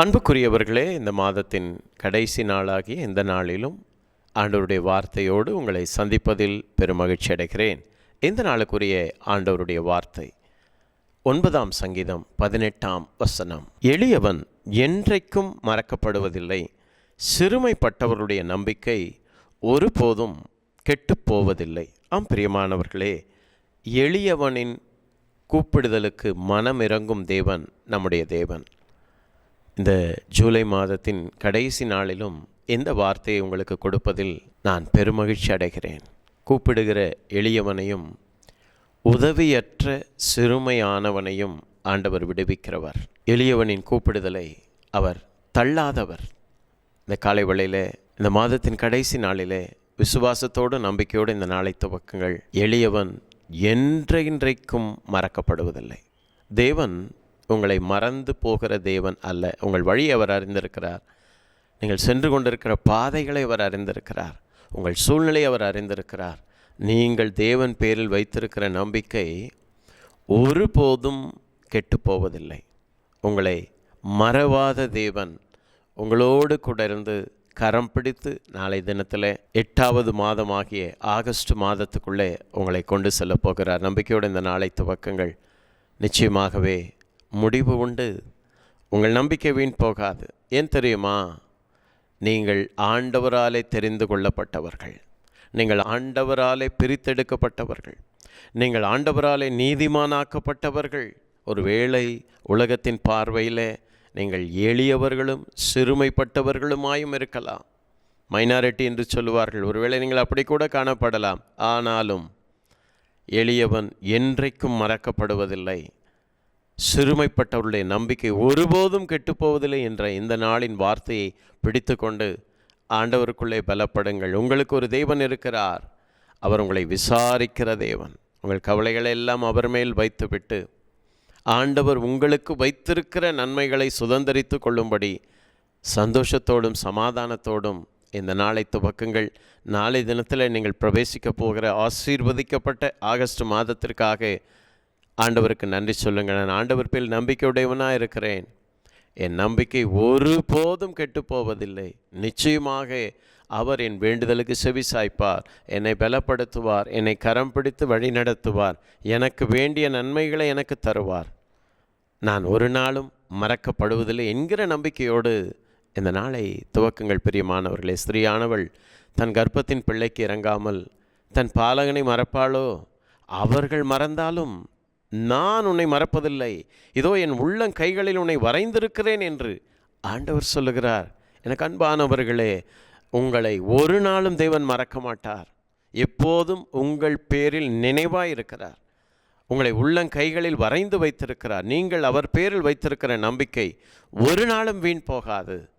அன்புக்குரியவர்களே இந்த மாதத்தின் கடைசி நாளாகிய இந்த நாளிலும் ஆண்டவருடைய வார்த்தையோடு உங்களை சந்திப்பதில் பெருமகிழ்ச்சி அடைகிறேன். இந்த நாளுக்குரிய ஆண்டவருடைய வார்த்தை ஒன்பதாம் சங்கீதம் பதினெட்டாம் வசனம். எளியவன் என்றைக்கும் மறக்கப்படுவதில்லை. சிறுமைப்பட்டவருடைய நம்பிக்கை ஒருபோதும் கெட்டுப்போவதில்லை. ஆம் பிரியமானவர்களே எளியவனின் கூப்பிடுதலுக்கு மனமிறங்கும் தேவன் நம்முடைய தேவன். இந்த ஜூலை மாதத்தின் கடைசி நாளிலும் இந்த வார்த்தையை உங்களுக்கு கொடுப்பதில் நான் பெருமகிழ்ச்சி அடைகிறேன்? கூப்பிடுகிற எளியவனையும் உதவியற்ற சிறுமையானவனையும் ஆண்டவர் விடுவிக்கிறவர். எளியவனின் கூப்பிடுதலை அவர் தள்ளாதவர். இந்த காலை வேளையிலே இந்த மாதத்தின் கடைசி நாளிலே விசுவாசத்தோடு நம்பிக்கையோடு இந்த நாளை துவக்குங்கள். எளியவன் என்றென்றைக்கும் மறக்கப்படுவதில்லை. தேவன் உங்களை மறந்து போகிற தேவன் அல்ல. உங்கள் வழி அவர் அறிந்திருக்கிறார். நீங்கள் சென்று கொண்டிருக்கிற பாதைகளை அவர் அறிந்திருக்கிறார். உங்கள் சூழ்நிலை அவர் அறிந்திருக்கிறார். நீங்கள் தேவன் பேரில் வைத்திருக்கிற நம்பிக்கை ஒருபோதும் கெட்டுப்போவதில்லை உங்களை மறவாத தேவன் உங்களோடு கூட இருந்து கரம் பிடித்து நாளை தினத்தில் எட்டாவது மாதமாகிய ஆகஸ்ட் மாதத்துக்குள்ளே உங்களை கொண்டு செல்ல போகிறார். நம்பிக்கையோடு இந்த நாளை துவக்கங்கள் நிச்சயமாகவே முடிவு உண்டு. உங்கள் நம்பிக்கை வீண் போகாது. ஏன் தெரியுமா? நீங்கள் ஆண்டவராலே தெரிந்து கொள்ளப்பட்டவர்கள். நீங்கள் ஆண்டவராலே பிரித்தெடுக்கப்பட்டவர்கள். நீங்கள் ஆண்டவராலே நீதிமானாக்கப்பட்டவர்கள். ஒருவேளை உலகத்தின் பார்வையில் நீங்கள் எளியவர்களும் சிறுமைப்பட்டவர்களுமாயும் இருக்கலாம். மைனாரிட்டி என்று சொல்லுவார்கள். ஒருவேளை நீங்கள் அப்படி கூட காணப்படலாம். ஆனாலும் எளியவன் என்றைக்கும் மறக்கப்படுவதில்லை. சிறுமைப்பட்டவருடைய நம்பிக்கை ஒருபோதும் கெட்டுப்போவதில்லை என்ற இந்த நாளின் வார்த்தையை பிடித்து கொண்டு ஆண்டவருக்குள்ளே பலப்படுங்கள். உங்களுக்கு ஒரு தேவன் இருக்கிறார். அவர் உங்களை விசாரிக்கிற தேவன். உங்கள் கவலைகளை எல்லாம் அவர் மேல் வைத்துவிட்டு ஆண்டவர் உங்களுக்கு வைத்திருக்கிற நன்மைகளை சுதந்திரித்து கொள்ளும்படி சந்தோஷத்தோடும் சமாதானத்தோடும் இந்த நாளை துவக்குங்கள். நாளை தினத்தில் நீங்கள் பிரவேசிக்க போகிற ஆசீர்வதிக்கப்பட்ட ஆகஸ்ட் மாதத்திற்காக ஆண்டவருக்கு நன்றி சொல்லுங்கள். நான் ஆண்டவர் பேர் நம்பிக்கையுடையவனாக இருக்கிறேன். என் நம்பிக்கை ஒருபோதும் கெட்டு போவதில்லை. நிச்சயமாக அவர் என் வேண்டுதலுக்கு செவி சாய்ப்பார். என்னை பலப்படுத்துவார். என்னை கரம் பிடித்து வழி நடத்துவார். எனக்கு வேண்டிய நன்மைகளை எனக்கு தருவார். நான் ஒரு நாளும் மறக்கப்படுவதில்லை என்கிற நம்பிக்கையோடு இந்த நாளை துவக்கங்கள் பிரியமானவர்களே. ஸ்திரீயானவள் தன் கர்ப்பத்தின் பிள்ளைக்கு இறங்காமல் தன் பாலகனை மறப்பாளோ? அவர்கள் மறந்தாலும் நான் உன்னை மறப்பதில்லை. இதோ என் உள்ளங் கைகளில் உன்னை வரைந்திருக்கிறேன் என்று ஆண்டவர் சொல்லுகிறார். எனக்கு அன்பானவர்களே உங்களை ஒரு நாளும் தேவன் மறக்க மாட்டார். எப்போதும் உங்கள் பேரில் நினைவாக இருக்கிறார். உங்களை உள்ளங்கைகளில் வரைந்து வைத்திருக்கிறார். நீங்கள் அவர் பேரில் வைத்திருக்கிற நம்பிக்கை ஒரு நாளும் வீண் போகாது.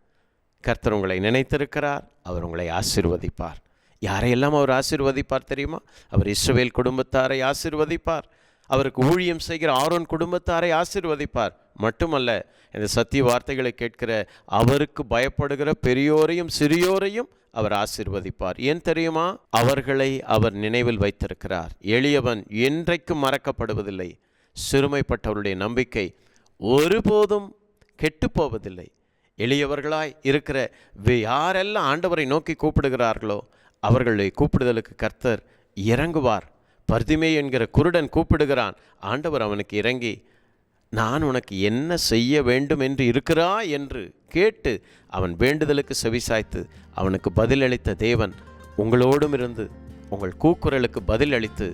கர்த்தர் உங்களை நினைத்திருக்கிறார் அவர் உங்களை ஆசிர்வதிப்பார். யாரையெல்லாம் அவர் ஆசிர்வதிப்பார் தெரியுமா? அவர் இஸ்ரவேல் குடும்பத்தாரை ஆசிர்வதிப்பார். அவருக்கு ஊழியம் செய்கிற ஆரோன் குடும்பத்தாரை ஆசிர்வதிப்பார். மட்டுமல்ல இந்த சத்திய வார்த்தைகளை கேட்கிற அவருக்கு பயப்படுகிற பெரியோரையும் சிறியோரையும் அவர் ஆசிர்வதிப்பார். ஏன் தெரியுமா? அவர்களை அவர் நினைவில் வைத்திருக்கிறார். எளியவன் என்றைக்கும் மறக்கப்படுவதில்லை. சிறுமைப்பட்டவருடைய நம்பிக்கை ஒருபோதும் கெட்டுப்போவதில்லை. எளியவர்களாய் இருக்கிற யாரெல்லாம் ஆண்டவரை நோக்கி கூப்பிடுகிறார்களோ அவர்களுடைய கூப்பிடுதலுக்கு கர்த்தர் இறங்குவார். பர்திமே என்கிற குருடன் கூப்பிடுகிறான். ஆண்டவர் அவனுக்கு இறங்கி நான் உனக்கு என்ன செய்ய வேண்டும் என்று இருக்கிறா என்று கேட்டு அவன் வேண்டுதலுக்கு செவிசாய்த்து அவனுக்கு பதிலளித்த தேவன் உங்களோடும் இருந்து உங்கள் கூக்குரலுக்கு பதில் அளித்து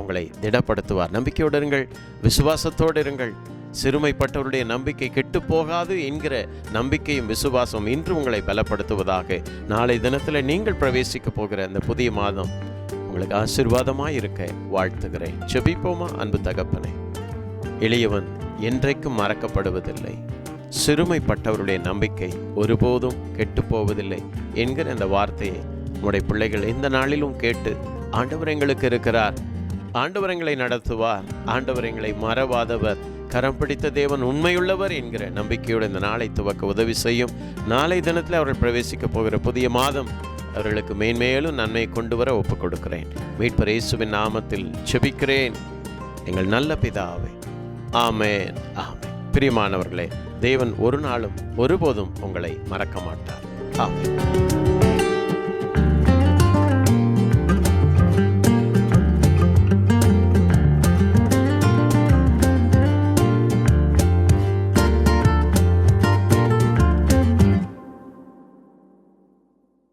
உங்களை திடப்படுத்துவார். நம்பிக்கையோடு இருங்கள் விசுவாசத்தோடு இருங்கள். சிறுமைப்பட்டவருடைய நம்பிக்கை கெட்டு போகாது என்கிற நம்பிக்கையும் விசுவாசம் இன்று உங்களை பலப்படுத்துவதாக நாளை தினத்தில் நீங்கள் பிரவேசிக்க போகிற இந்த புதிய மாதம் உங்களுக்கு ஆசீர்வாதமாக இருக்க வாழ்த்துகிறேன். செபிப்போமா அன்பு தகப்பனே? எளியவன் என்றைக்கும் மறக்கப்படுவதில்லை. சிறுமைப்பட்டவருடைய நம்பிக்கை ஒருபோதும் கெட்டு போவதில்லை என்கிற அந்த வார்த்தையை உங்களுடைய பிள்ளைகள் இந்த நாளிலும் கேட்டு ஆண்டவர் எங்களுக்கு இருக்கிறார். ஆண்டவர் எங்களை நடத்துவார். ஆண்டவர் எங்களை மறவாதவர். கரம் பிடித்த தேவன் உண்மையுள்ளவர் என்கிற நம்பிக்கையோடு இந்த நாளை துவக்க உதவி செய்யும். நாளை தினத்தில் அவர்கள் பிரவேசிக்க போகிற புதிய மாதம் அவர்களுக்கு மேன்மேலும் நன்மை கொண்டு வர ஒப்புக் கொடுக்கிறேன் மீட்பர் இயேசுவின் நாமத்தில் செபிக்கிறேன் எங்கள் நல்ல பிதாவே ஆமேன் ஆமென். பிரியமானவர்களே தேவன் ஒரு நாளும் ஒருபோதும் உங்களை மறக்க மாட்டார். ஆமென்.